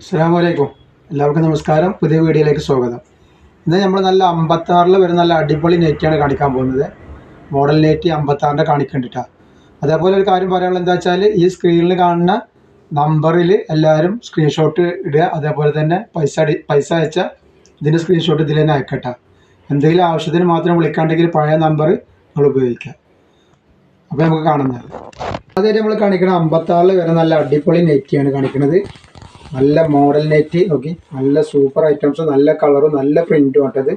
അസ്സാം വലൈക്കും എല്ലാവർക്കും നമസ്കാരം. പുതിയ വീഡിയോയിലേക്ക് സ്വാഗതം. ഇന്ന് നമ്മൾ നല്ല അമ്പത്താറിൽ വരുന്ന നല്ല അടിപൊളി നെറ്റിയാണ് കാണിക്കാൻ പോകുന്നത്. മോഡൽ നെറ്റ് അമ്പത്താറിന്റെ കാണിക്കണ്ടിട്ടാണ് അതേപോലെ ഒരു കാര്യം പറയാനുള്ളത് എന്താ വെച്ചാൽ ഈ സ്ക്രീനിൽ കാണുന്ന നമ്പറിൽ എല്ലാവരും സ്ക്രീൻഷോട്ട് ഇടുക അതേപോലെ തന്നെ പൈസ അടി പൈസ അയച്ചാൽ ഇതിന്റെ സ്ക്രീൻഷോട്ട് ഇതിൽ തന്നെ അയക്കട്ടെ എന്തെങ്കിലും ആവശ്യത്തിന് മാത്രം വിളിക്കാണ്ടെങ്കിൽ പഴയ നമ്പർ നമ്മൾ ഉപയോഗിക്കാം. അപ്പോൾ നമുക്ക് കാണുന്നത് അതായത് നമ്മൾ കാണിക്കണം അമ്പത്താറിൽ വരെ നല്ല അടിപൊളി നെറ്റിയാണ് കാണിക്കുന്നത് നല്ല മോഡൽ നെറ്റ് നോക്കി നല്ല സൂപ്പർ ഐറ്റംസ് നല്ല കളറും നല്ല പ്രിന്റും ആട്ടത്.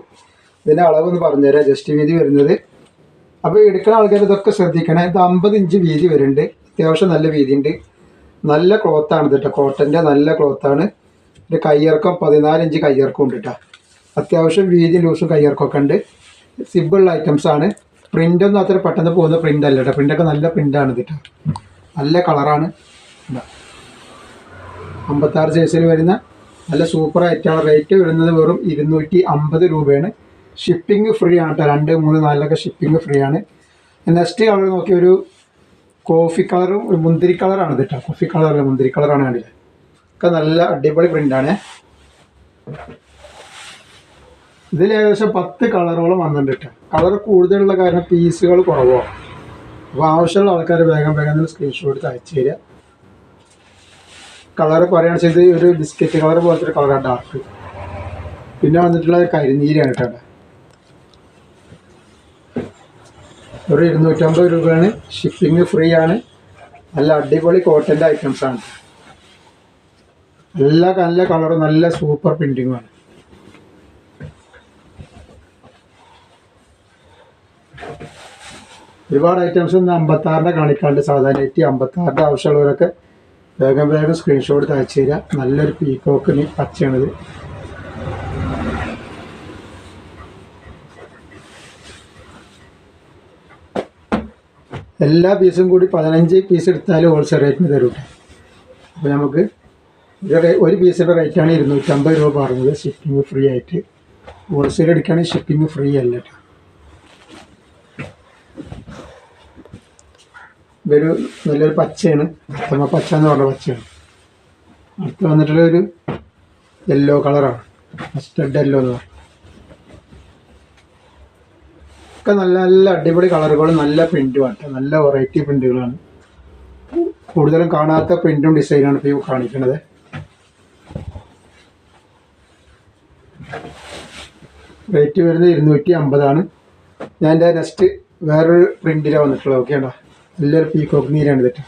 ഇതിന്റെ അളവൊന്ന് പറഞ്ഞുതരാം ജസ്റ്റ് വീതി വരുന്നത്. അപ്പോൾ എടുക്കുന്ന ആൾക്കാർ ഇതൊക്കെ ശ്രദ്ധിക്കണേ. ഇത് അമ്പത് ഇഞ്ച് വീതി വരുന്നുണ്ട്. അത്യാവശ്യം നല്ല വീതി ഉണ്ട് നല്ല ക്ലോത്താണ് ഇത് കേട്ടോ കോട്ടന്റെ നല്ല ക്ലോത്താണ് ഇതിന്റെ കയ്യിറക്കം പതിനാല് ഇഞ്ച് കയ്യിറക്കം ഉണ്ട് കേട്ടോ അത്യാവശ്യം വീതി ലൂസും കയ്യിറക്കമൊക്കെ ഉണ്ട്. സിബിളുള്ള ഐറ്റംസ് ആണ്. പ്രിന്റ് ഒന്നും അത്ര പെട്ടെന്ന് പോകുന്ന പ്രിന്റ് അല്ല കേട്ടോ പ്രിന്റൊക്കെ നല്ല പ്രിന്റാണ് ഇത് കേട്ടോ നല്ല കളറാണ് ഇതാ. അമ്പത്താറ് സൈസിൽ വരുന്ന നല്ല സൂപ്പർ ആയിട്ടാണ് റേറ്റ് വരുന്നത് വെറും ഇരുന്നൂറ്റി അമ്പത് രൂപയാണ്. ഷിപ്പിംഗ് ഫ്രീ ആണ് കേട്ടോ രണ്ട് മൂന്ന് നാലിലൊക്കെ ഷിപ്പിംഗ് ഫ്രീ ആണ്. നെക്സ്റ്റ് കളർ നോക്കി ഒരു കോഫി കളറും ഒരു മുന്തിരി കളറാണ് കേട്ടോ കോഫി കളറല്ല മുന്തിരി കളറാണ് കണ്ടില്ല? ഒക്കെ നല്ല അടിപൊളി പ്രിന്റാണ് ഇതിൽ ഏകദേശം പത്ത് കളറോളം വന്നിട്ടുണ്ട് കേട്ടോ കളർ കൂടുതലുള്ള കാരണം പീസുകൾ കുറവാണ് അപ്പോൾ ആവശ്യമുള്ള ആൾക്കാർ വേഗം വേഗം സ്ക്രീൻഷോട്ട് അയച്ചു തരിക. കളർ വെച്ചാൽ ഇത് ഒരു ബിസ്ക്കറ്റ് കളർ പോലത്തെ ഒരു കളറാണ് ഡാർക്ക് പിന്നെ വന്നിട്ടുള്ള കരിനീരാണ് കേട്ടോ ഒരു ഇരുന്നൂറ്റമ്പത് രൂപയാണ്. ഷിപ്പിംഗ് ഫ്രീ ആണ്. നല്ല അടിപൊളി കോട്ടന്റെ ഐറ്റംസ് ആണ്. എല്ലാ നല്ല കളറും നല്ല സൂപ്പർ പ്രിന്റിങ്ങുമാണ് ഒരുപാട് ഐറ്റംസ് ഒന്ന് അമ്പത്താറിന്റെ കാണിക്കാണ്ട് സാധാരണ എത്തി അമ്പത്താറിന്റെ ആവശ്യമുള്ളവരൊക്കെ വേഗം വേഗം സ്ക്രീൻഷോട്ട് അയച്ചു തരിക നല്ലൊരു പീക്കോക്കിന് പച്ചയാണിത്. എല്ലാ പീസും കൂടി പതിനഞ്ച് പീസ് എടുത്താലും ഹോൾസെയിൽ റേറ്റിന് തരും അപ്പോൾ നമുക്ക് ഒരു പീസിന്റെ റേറ്റാണ് ഇരുന്നൂറ്റമ്പത് രൂപ പറഞ്ഞത്. ഷിപ്പിംഗ് ഫ്രീ ആയിട്ട്. ഹോൾസെയിൽ എടുക്കുകയാണെങ്കിൽ ഷിപ്പിംഗ് ഫ്രീ അല്ല കേട്ടോ ഇതൊരു നല്ലൊരു പച്ചയാണ്. ഉത്തമ പച്ച എന്ന് പറഞ്ഞ പച്ചയാണ്. അടുത്ത് വന്നിട്ടുള്ള ഒരു യെല്ലോ കളറാണ് മസ്റ്റഡ് യെല്ലോ എന്ന് പറയും. ഒക്കെ നല്ല നല്ല അടിപൊളി കളറുകളും നല്ല പ്രിന്റും ആണ് നല്ല വെറൈറ്റി പ്രിന്റുകളാണ് കൂടുതലും കാണാത്ത പ്രിന്റും ഡിസൈനാണ് ഇപ്പോൾ കാണിക്കണത്. റേറ്റ് വരുന്നത് ഇരുന്നൂറ്റി അമ്പതാണ്. ഞാൻ എന്റെ നെക്സ്റ്റ് വേറൊരു പ്രിന്റിലാണ് വന്നിട്ടുള്ളത്. ഓക്കെ ഉണ്ടോ നല്ലൊരു പീക്കോക്ക് നീരാണ് ഇതൊക്കെ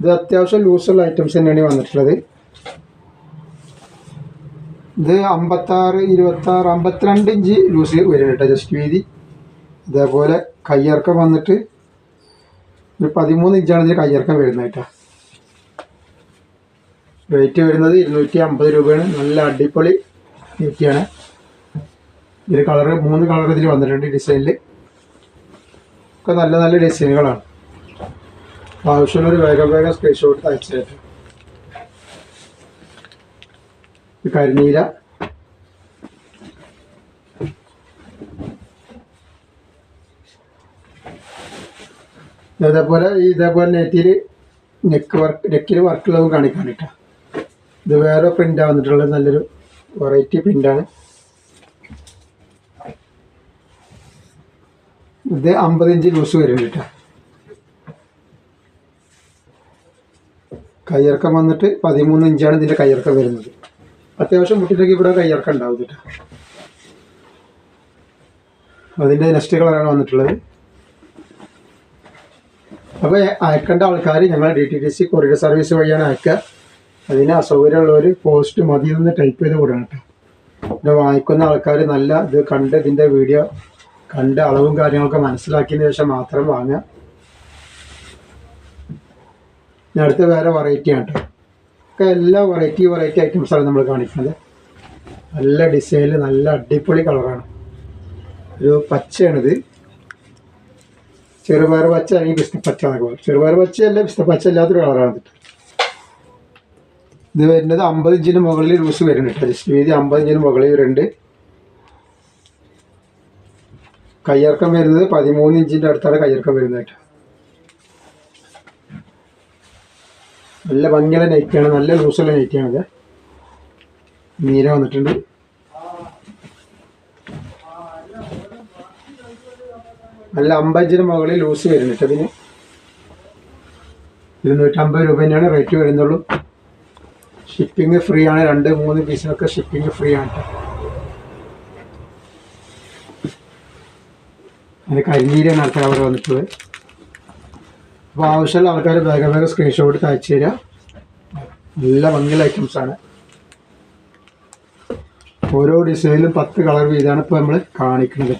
ഇത്. അത്യാവശ്യം ലൂസുള്ള ഐറ്റംസ് തന്നെയാണ് വന്നിട്ടുള്ളത്. ഇത് അമ്പത്താറ് ഇരുപത്താറ് അമ്പത്തിരണ്ട് ഇഞ്ച് ലൂസ് വരും കേട്ടോ ജസ്റ്റ് വീതി. ഇതേപോലെ കയ്യിറക്കം വന്നിട്ട് ഒരു പതിമൂന്ന് ഇഞ്ചാണ് ഇതിന് കയ്യിറക്കം വരുന്നത് കേട്ടോ. റേറ്റ് വരുന്നത് ഇരുന്നൂറ്റി അമ്പത് രൂപയാണ്. നല്ല അടിപൊളി നെറ്റിയാണ് ഇതിൽ കളറ് മൂന്ന് കളർ ഇതിൽ വന്നിട്ടുണ്ട് ഡിസൈനിൽ ഒക്കെ നല്ല നല്ല ഡിസൈനുകളാണ് അപ്പോൾ ആവശ്യമുള്ളൊരു വേഗം വേഗം സ്ക്രീൻഷോട്ട് അയച്ചു ഇത് കരിനീല. ഈ ഇതേപോലെ നെറ്റിൽ നെക്ക് വർക്ക് നെക്കിൽ വർക്കുള്ളതും കാണിക്കാൻ കേട്ടോ. ഇത് വേറെ പ്രിന്റ് വന്നിട്ടുള്ളത് നല്ലൊരു വെറൈറ്റി പ്രിന്റാണ് ഇത് അമ്പത് ഇഞ്ച് ലൂസ് വരും കേട്ടോ. കയ്യിറക്കം വന്നിട്ട് പതിമൂന്ന് ഇഞ്ചാണ് ഇതിന്റെ കയ്യിറക്കം വരുന്നത്. അത്യാവശ്യം മുട്ടിലേക്ക് ഇവിടെ കയ്യിറക്കം ഉണ്ടാവും കേട്ടോ അതിന്റെ നെക്സ്റ്റ് കളറാണ് വന്നിട്ടുള്ളത്. അപ്പോൾ അയക്കേണ്ട ആൾക്കാർ ഞങ്ങൾ D T T C courier service വഴിയാണ് അയക്കുക. അതിന് അസൗകര്യമുള്ളവർ പോസ്റ്റ് മതി എന്ന് ടൈപ്പ് ചെയ്ത് കൊടുക്കണം കേട്ടോ. വായിക്കുന്ന വാങ്ങിക്കുന്ന ആൾക്കാർ നല്ല ഇത് കണ്ട് ഇതിന്റെ വീഡിയോ കണ്ട് അളവും കാര്യങ്ങളൊക്കെ മനസ്സിലാക്കിയതിന് ശേഷം മാത്രം വാങ്ങുക. ഇനി അടുത്ത വേറെ വെറൈറ്റി ആണ് ഒക്കെ എല്ലാ വെറൈറ്റി വെറൈറ്റി ഐറ്റംസാണ് നമ്മൾ കാണിക്കുന്നത്. നല്ല ഡിസൈനിൽ നല്ല അടിപൊളി കളറാണ് ഒരു പച്ചയാണിത്. ചെറുപയർ പച്ച അല്ലെങ്കിൽ പിസ്തപ്പച്ച എന്നൊക്കെ പറയും. ചെറുപയർ പച്ചയല്ല പിസ്തപ്പച്ച അല്ലാത്തൊരു കളറാണ് ഇത്. വരുന്നത് അമ്പത് ഇഞ്ചിന് മുകളിൽ ലൂസ് വരുന്നുണ്ട് ലിസ്റ്റ് വീതി അമ്പത് ഇഞ്ചിന് മുകളിൽ വരുന്നുണ്ട്. കയ്യിറക്കം വരുന്നത് പതിമൂന്ന് ഇഞ്ചിന്റെ അടുത്താണ് കയ്യിറക്കം വരുന്നത് കേട്ടോ നല്ല ഭംഗിയുള്ള നൈറ്റിയാണ് നല്ല ലൂസുള്ള നൈറ്റിയാണിത് നീര വന്നിട്ടുണ്ട്. നല്ല അമ്പഞ്ചിന് മുകളിൽ ലൂസ് വരുന്നുണ്ട് അതിന് ഇരുന്നൂറ്റമ്പത് രൂപ തന്നെയാണ് റേറ്റ് വരുന്നുള്ളൂ. ഷിപ്പിംഗ് ഫ്രീ ആണ്. രണ്ട് മൂന്ന് പീസിനൊക്കെ ഷിപ്പിംഗ് ഫ്രീ ആണ്. അതിന് കരിനീരാണ് അടുത്ത അവിടെ വന്നിട്ടുള്ളത്. അപ്പോൾ ആവശ്യമുള്ള ആൾക്കാർ വേഗം വേഗം സ്ക്രീൻഷോട്ട് എടുത്ത് അയച്ചു തരിക നല്ല ഭംഗിയുള്ള ഐറ്റംസ് ആണ്. ഓരോ ഡിസൈനിലും പത്ത് കളർ വീതമാണ് ഇപ്പോൾ നമ്മൾ കാണിക്കുന്നത്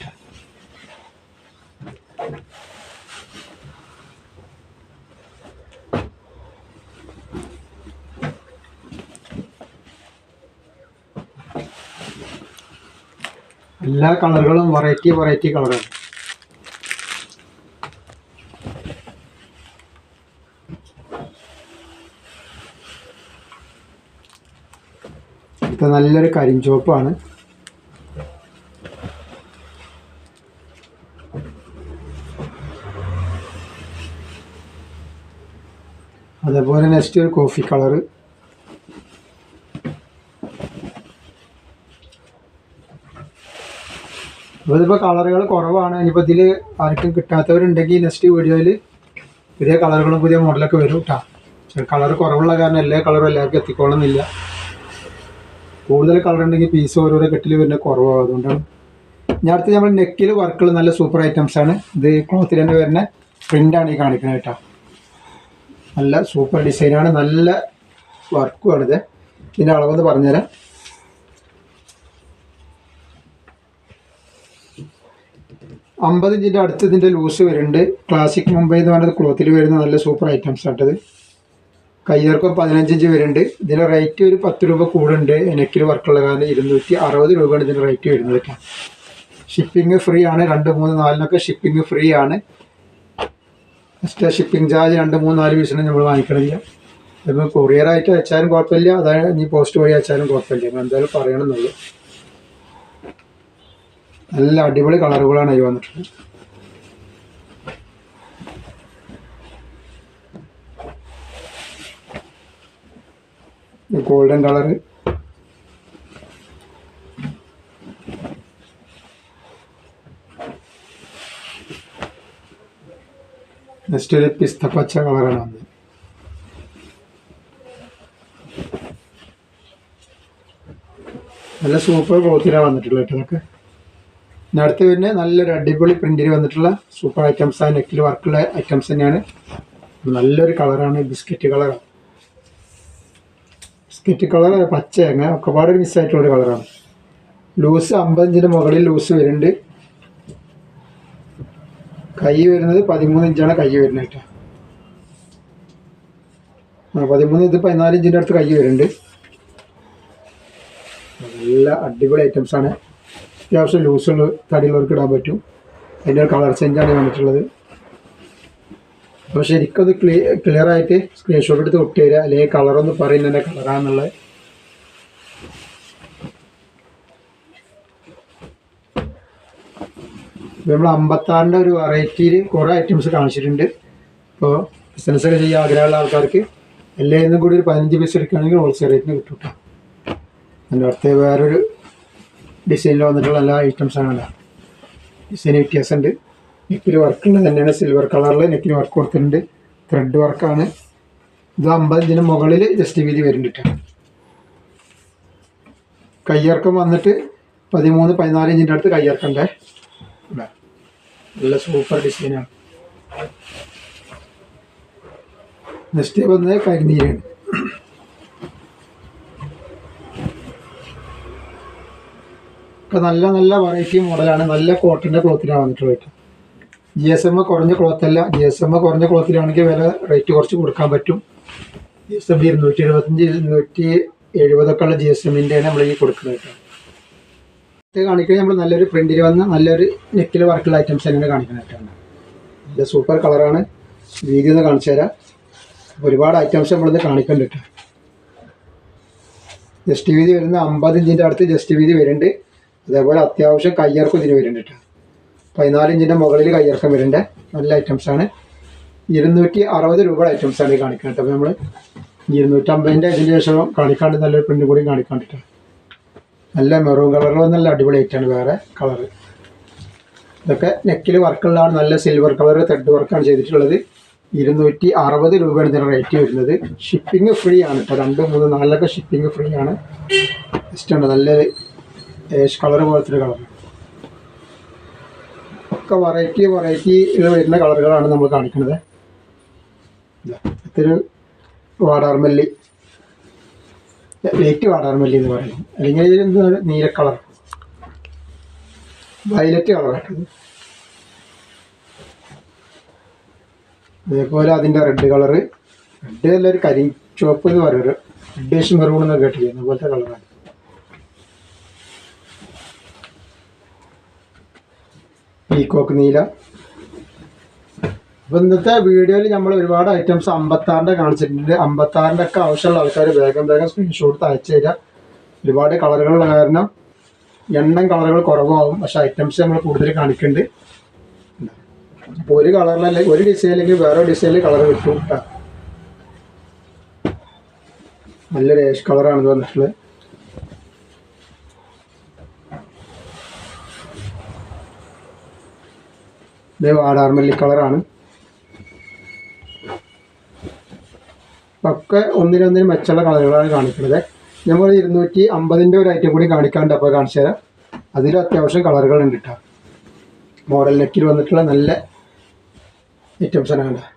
എല്ലാ കളറുകളും വെറൈറ്റി വെറൈറ്റി കളറാണ് ഇത് നല്ലൊരു കരിഞ്ചുവപ്പാണ് അതേപോലെ നെക്സ്റ്റ് ഒരു കോഫി കളറ് അപ്പോൾ ഇതിപ്പോൾ കളറുകൾ കുറവാണ്. ഇനിയിപ്പോൾ ഇതിൽ ആർക്കും കിട്ടാത്തവരുണ്ടെങ്കിൽ നെക്സ്റ്റ് വീഡിയോയിൽ പുതിയ കളറുകളും പുതിയ മോഡലൊക്കെ വരും കേട്ടോ കളർ കുറവുള്ള കാരണം എല്ലാ കളറും എല്ലാവർക്കും എത്തിക്കോളുന്നില്ല. കൂടുതൽ കളർ ഉണ്ടെങ്കിൽ പീസ് ഓരോരോ കെട്ടിൽ വരുന്ന കുറവാണ് അതുകൊണ്ടാണ് ഞാൻ അടുത്ത് നമ്മൾ നെക്കിൽ വർക്കുകൾ നല്ല സൂപ്പർ ഐറ്റംസ് ആണ്. ഇത് ക്ലോത്തിൽ തന്നെ വരുന്ന പ്രിന്റാണ് ഈ കാണിക്കുന്നത് കേട്ടോ. നല്ല സൂപ്പർ ഡിസൈനാണ് നല്ല വർക്കുമാണിത് ഇതിന്റെ അളവെന്ന് പറഞ്ഞുതരാം. അമ്പത് ഇഞ്ചിന്റെ അടുത്ത് ഇതിന്റെ ലൂസ് വരുന്നുണ്ട്. ക്ലാസിക് മുംബൈ എന്ന് പറയുന്നത് ക്ലോത്തിൽ വരുന്ന നല്ല സൂപ്പർ ഐറ്റംസ് ആട്ടത് കയ്യർക്കും പതിനഞ്ച് ഇഞ്ച് വരുന്നുണ്ട്. ഇതിന്റെ റേറ്റ് ഒരു പത്ത് രൂപ കൂടുണ്ട് നെക്കിൽ വർക്കുള്ള കാരണം ഇരുന്നൂറ്റി അറുപത് രൂപയാണ് ഇതിന്റെ റേറ്റ് വരുന്നത് ഷിപ്പിംഗ് ഫ്രീ ആണ്. രണ്ട് മൂന്ന് നാലിനൊക്കെ ഷിപ്പിംഗ് ഫ്രീ ആണ്. എക്സ്ട്രാ ഷിപ്പിംഗ് ചാർജ് രണ്ട് മൂന്ന് നാല് പീസിനും നമ്മൾ വാങ്ങിക്കണില്ല. അതിപ്പോൾ കൊറിയറായിട്ട് അയച്ചാലും കുഴപ്പമില്ല. അതായത് ഇനി പോസ്റ്റ് വഴി അയച്ചാലും കുഴപ്പമില്ല. നമ്മൾ എന്തായാലും പറയണമെന്നുള്ളൂ. നല്ല അടിപൊളി കളറുകളാണ് അതിൽ വന്നിട്ടുള്ളത്. ഗോൾഡൻ കളറ് നെക്സ്റ്റ് ഒരു പിസ്ത പച്ച കളറാണ് വന്നത്. നല്ല സൂപ്പർ ക്ലോത്തിലാണ് വന്നിട്ടുള്ളത് കേട്ടോ നമുക്ക് അടുത്ത് പിന്നെ നല്ലൊരു അടിപൊളി പ്രിന്റിൽ വന്നിട്ടുള്ള സൂപ്പർ ഐറ്റംസ് ആ നെക്കിൽ വർക്കുള്ള ഐറ്റംസ് തന്നെയാണ്. നല്ലൊരു കളറാണ് ബിസ്ക്കറ്റ് കളറാണ് ബിസ്ക്കറ്റ് കളർ പച്ച അങ്ങനെ ഒക്കെ പാടെ ഒരു മിസ്സായിട്ടുള്ള ഒരു കളറാണ് ലൂസ് അമ്പതിഞ്ചിന് മുകളിൽ ലൂസ് വരുന്നുണ്ട്. കൈ വരുന്നത് പതിമൂന്ന് ഇഞ്ചാണ് കൈ വരുന്നത് കേട്ടോ. ആ പതിമൂന്ന് ഇത് പതിനാല് ഇഞ്ചിന്റെ അടുത്ത് കൈ വരുന്നുണ്ട്. നല്ല അടിപൊളി ഐറ്റംസ് ആണ്. അത്യാവശ്യം ലൂസുള്ള തടിയുള്ളവർക്ക് ഇടാൻ പറ്റും. അതിന്റെ കളർ ചേഞ്ചാണ് വന്നിട്ടുള്ളത്. അപ്പോൾ ശരിക്കും അത് ക്ലിയർ ആയിട്ട് സ്ക്രീൻഷോട്ട് എടുത്ത് ഒട്ടി തരിക അല്ലെങ്കിൽ കളറൊന്ന് പറയുന്നതിന്റെ കളറാന്നുള്ളത് നമ്മൾ അമ്പത്താറിന്റെ ഒരു വെറൈറ്റിയിൽ കുറേ ഐറ്റംസ് കാണിച്ചിട്ടുണ്ട്. ഇപ്പോൾ ബിസിനസ് ഒക്കെ ചെയ്യാൻ ആഗ്രഹമുള്ള ആൾക്കാർക്ക് എല്ലാത്തിനും കൂടി ഒരു പതിനഞ്ച് പീസ് എടുക്കുകയാണെങ്കിൽ ഹോൾസെയിൽ റേറ്റിന് കിട്ടും കേട്ടോ അതിന്റെ അടുത്ത് വേറൊരു ഡിസൈനിൽ വന്നിട്ടുള്ള എല്ലാ ഐറ്റംസാണ് ഡിസൈൻ വ്യത്യാസമുണ്ട്. നെക്കിൽ വർക്കുള്ളത് തന്നെയാണ് സിൽവർ കളറിൽ നെക്കിൽ വർക്ക് കൊടുത്തിട്ടുണ്ട്. ത്രെഡ് വർക്കാണ് ഇത് അമ്പതിന് മുകളിൽ ജസ്റ്റ് വീതി വരുന്നുണ്ട് കയ്യിറക്കം വന്നിട്ട് പതിമൂന്ന് പതിനാല് ഇഞ്ചിന്റെ അടുത്ത് കയ്യിറക്കണ്ടേ. നല്ല സൂപ്പർ ഡിസൈനാണ് നെക്സ്റ്റ് വന്നത് കരിനീരാണ്. ഒക്കെ നല്ല നല്ല വെറൈറ്റി മോഡലാണ് നല്ല കോട്ടന്റെ ക്ലോത്തിനാണ് വന്നിട്ടുള്ളത് ജി എസ് എം കുറഞ്ഞ ക്ലോത്ത് അല്ല. ജി എസ് എം കുറഞ്ഞ ക്ലോത്തിലാണെങ്കിൽ വില റേറ്റ് കുറച്ച് കൊടുക്കാൻ പറ്റും. ജി എസ് എം ഇരുന്നൂറ്റി എഴുപത്തഞ്ച് ഇരുന്നൂറ്റി എഴുപതൊക്കെ ഉള്ള ജി എസ് എമ്മിന്റെയാണ് നമ്മൾ കൊടുക്കുന്നത് കേട്ടോ. ഇത് കാണിക്കുന്നത് നമ്മൾ നല്ലൊരു പ്രിന്റിൽ വന്ന നല്ലൊരു നെക്കിൽ വർക്കുള്ള ഐറ്റംസ് തന്നെയാണ് കാണിക്കുന്നത് കേട്ടോ. നല്ല സൂപ്പർ കളറാണ് വീതി ഒന്ന് കാണിച്ചു തരാം. ഒരുപാട് ഐറ്റംസ് നമ്മളിന്ന് കാണിക്കുന്നുണ്ട് കേട്ടോ. ജസ്റ്റ് വീതി വരുന്ന അമ്പത് ഇഞ്ചിന്റെ അടുത്ത് ജസ്റ്റ് വീതി വരുന്നുണ്ട്. അതേപോലെ അത്യാവശ്യം കയ്യർക്കും ഇതിന് വരുന്നുണ്ട് കേട്ടോ. പതിനാല് ഇഞ്ചിന്റെ മുകളിൽ കയ്യിറക്കം വരുന്നുണ്ട്. നല്ല ഐറ്റംസ് ആണ്. ഇരുന്നൂറ്റി അറുപത് രൂപയുടെ ഐറ്റംസ് ആണ് ഈ കാണിക്കുന്നത് കേട്ടോ. അപ്പോൾ നമ്മൾ ഇരുന്നൂറ്റമ്പതിന്റെ ഇതിന് ശേഷം കാണിക്കാണ്ട് നല്ലൊരു പ്രിന്റ് കൂടി കാണിക്കാണ്ടിട്ട് നല്ല മെറൂൺ കളറിൽ നല്ല അടിപൊളി ആയിട്ടാണ് വേറെ കളറ് ഇതൊക്കെ നെക്കിൽ വർക്കുള്ളതാണ് നല്ല സിൽവർ കളർ തെഡ് വർക്കാണ് ചെയ്തിട്ടുള്ളത്. ഇരുന്നൂറ്റി അറുപത് രൂപയാണ് ഇതിന് റേറ്റ് വരുന്നത്. ഷിപ്പിംഗ് ഫ്രീ ആണ് ഇപ്പോൾ രണ്ട് മൂന്ന് നാലിലൊക്കെ ഷിപ്പിംഗ് ഫ്രീ ആണ്. ഇഷ്ടമുണ്ട് നല്ലൊരു ഏഷ് കളർ പോലത്തെ ഒരു കളർ ഒക്കെ വെറൈറ്റി വെറൈറ്റി വരുന്ന കളറുകളാണ് നമ്മൾ കാണിക്കുന്നത്. ഇതാ, ഇതൊരു വാടാർമല്ലി. ലൈറ്റ് വാടാർമല്ലി എന്ന് പറയുന്നത് അല്ലെങ്കിൽ നീല കളർ. വയലറ്റ് കളറാണ് അതേപോലെ അതിന്റെ റെഡ് കളറ്. റെഡ് അല്ല ഒരു കരി ചുവപ്പ് എന്ന് പറയുന്നത് റെഡ് മെറൂൺ എന്നൊക്കെ കേട്ടിരിക്കുന്നത് അതുപോലത്തെ കളറാണ്. പീക്കോക്ക് നീല. അപ്പോൾ ഇന്നത്തെ വീഡിയോയിൽ നമ്മൾ ഒരുപാട് ഐറ്റംസ് അമ്പത്താറിന്റെ കാണിച്ചിട്ടുണ്ട്. അമ്പത്താറിന്റെ ഒക്കെ ആവശ്യമുള്ള ആൾക്കാർ വേഗം വേഗം സ്ക്രീൻഷോട്ട് അയച്ചു തരിക ഒരുപാട് കളറുകളുള്ള കാരണം എണ്ണം കളറുകൾ കുറവാകും പക്ഷെ ഐറ്റംസ് നമ്മൾ കൂടുതൽ കാണിക്കുന്നുണ്ട്. അപ്പോൾ ഒരു കളറിലല്ലേ ഒരു അല്ലെങ്കിൽ വേറെ ഡിസൈനിൽ കളർ കിട്ടും കേട്ടോ നല്ലൊരു ഏഷ് കളറാണ് വന്നിട്ടുള്ളത്. ഇത് വാടാർമല്ലി കളറാണ്. ഒക്കെ ഒന്നിനൊന്നിന് മെച്ചമുള്ള കളറുകളാണ് കാണിക്കുന്നത്. നമ്മൾ ഇരുന്നൂറ്റി അമ്പതിന്റെ ഒരു ഐറ്റം കൂടി കാണിക്കാണ്ട് അപ്പോൾ കാണിച്ചു തരാം. അതിൽ അത്യാവശ്യം കളറുകൾ ഉണ്ട് കേട്ടോ മോഡൽ നെക്കിൽ വന്നിട്ടുള്ള നല്ല ഐറ്റംസ് ആണ് കണ്ടത്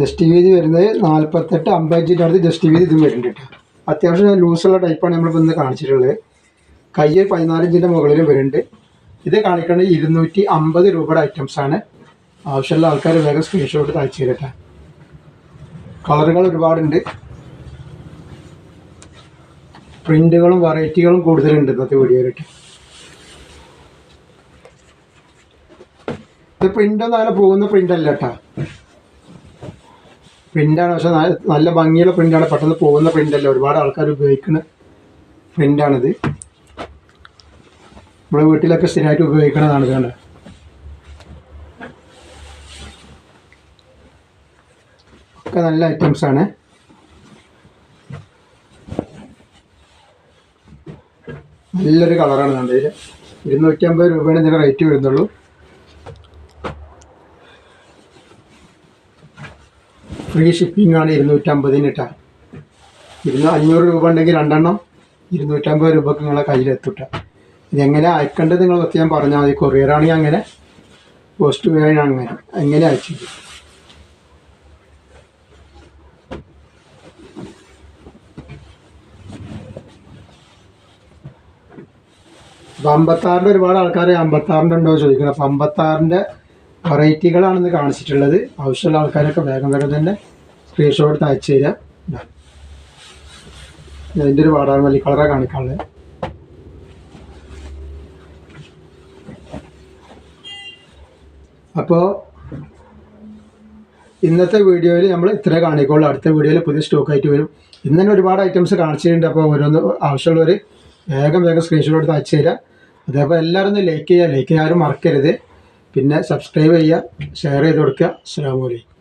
ജസ്റ്റ് വീതി വരുന്നത് നാൽപ്പത്തെട്ട് അമ്പത്തഞ്ചിന്റെ അടുത്ത് ജസ്റ്റ് വീതി ഇതും വരുന്നുണ്ട് കേട്ടോ അത്യാവശ്യം ലൂസുള്ള ടൈപ്പാണ് നമ്മളിപ്പോൾ ഇന്ന് കാണിച്ചിട്ടുള്ളത്. കയ്യിൽ പതിനാലിഞ്ചിന്റെ മുകളിലും വരുന്നുണ്ട്. ഇത് കാണിക്കുന്നത് ഇരുന്നൂറ്റി അമ്പത് രൂപയുടെ ഐറ്റംസ് ആണ്. ആവശ്യമുള്ള ആൾക്കാർ വേഗം സ്ക്രീൻഷോട്ട് അയച്ചു തരട്ടെ. കളറുകൾ ഒരുപാടുണ്ട്. പ്രിന്റുകളും വെറൈറ്റികളും കൂടുതലുണ്ട് ഇന്നത്തെ വീഡിയോയിലിട്ട്. ഇത് പ്രിന്റ് ഒന്നും അങ്ങനെ പോകുന്ന പ്രിന്റ് അല്ല കേട്ടാ. പ്രിന്റാണ് പക്ഷെ നല്ല ഭംഗിയുള്ള പ്രിന്റാണ് പെട്ടെന്ന് പോകുന്ന പ്രിന്റ് അല്ല. ഒരുപാട് ആൾക്കാർ ഉപയോഗിക്കുന്ന പ്രിന്റാണിത് നമ്മുടെ വീട്ടിലൊക്കെ സ്ഥിരമായിട്ട് ഉപയോഗിക്കുന്നതാണ് ഇതാണ് ഒക്കെ നല്ല ഐറ്റംസ് ആണ്. നല്ലൊരു കളറാണ് കണ്ടത് ഇരുന്നൂറ്റി അമ്പത് രൂപയാണ് ഇതിന്റെ റേറ്റ് വരുന്നുള്ളൂ. ഫ്രീ ഷിപ്പിംഗ് ആണ് ഇരുന്നൂറ്റമ്പതിന് ഇട്ടാൽ ഇരുന്നൂ അഞ്ഞൂറ് രൂപ ഉണ്ടെങ്കിൽ രണ്ടെണ്ണം ഇരുന്നൂറ്റമ്പത് രൂപക്ക് നിങ്ങളെ കയ്യിലെത്തുട്ട ഇതെങ്ങനെ അയക്കേണ്ടത് നിങ്ങൾ പ്രത്യേകം പറഞ്ഞാൽ മതി. കൊറിയറാണെങ്കിൽ അങ്ങനെ പോസ്റ്റ് വഴി അങ്ങനെ എങ്ങനെ അയച്ചു. അപ്പൊ അമ്പത്താറിന്റെ ഒരുപാട് ആൾക്കാർ അമ്പത്താറിന്റെ ഉണ്ടോ ചോദിക്കണം അപ്പം അമ്പത്താറിന്റെ വെറൈറ്റികളാണെന്ന് കാണിച്ചിട്ടുള്ളത്. ആവശ്യമുള്ള ആൾക്കാരൊക്കെ വേഗം വേഗം തന്നെ സ്ക്രീൻഷോട്ട് എടുത്ത് അയച്ചു തരാം ഇതാ. ഇതിന്റെ ഒരു വാടാൻ മല്ലി കളറാണ് കാണിക്കാനുള്ളത്. അപ്പോൾ ഇന്നത്തെ വീഡിയോയിൽ നമ്മൾ ഇത്രേ കാണിക്കുള്ളൂ. അടുത്ത വീഡിയോയിൽ പുതിയ സ്റ്റോക്ക് ആയിട്ട് വരും. ഇന്ന് തന്നെ ഒരുപാട് ഐറ്റംസ് കാണിച്ചിട്ടുണ്ട്. അപ്പോൾ ഓരോന്ന് ആവശ്യമുള്ളവർ വേഗം വേഗം സ്ക്രീൻഷോട്ട് എടുത്ത് അയച്ചു തരാം. അതേപോലെ എല്ലാവരും ലൈക്ക് ചെയ്യുക. ലൈക്ക് ആരും മറക്കരുത്. പിന്നെ സബ്സ്ക്രൈബ് ചെയ്യുക. ഷെയർ ചെയ്ത് കൊടുക്കുക. അസ്സാം വലൈക്കും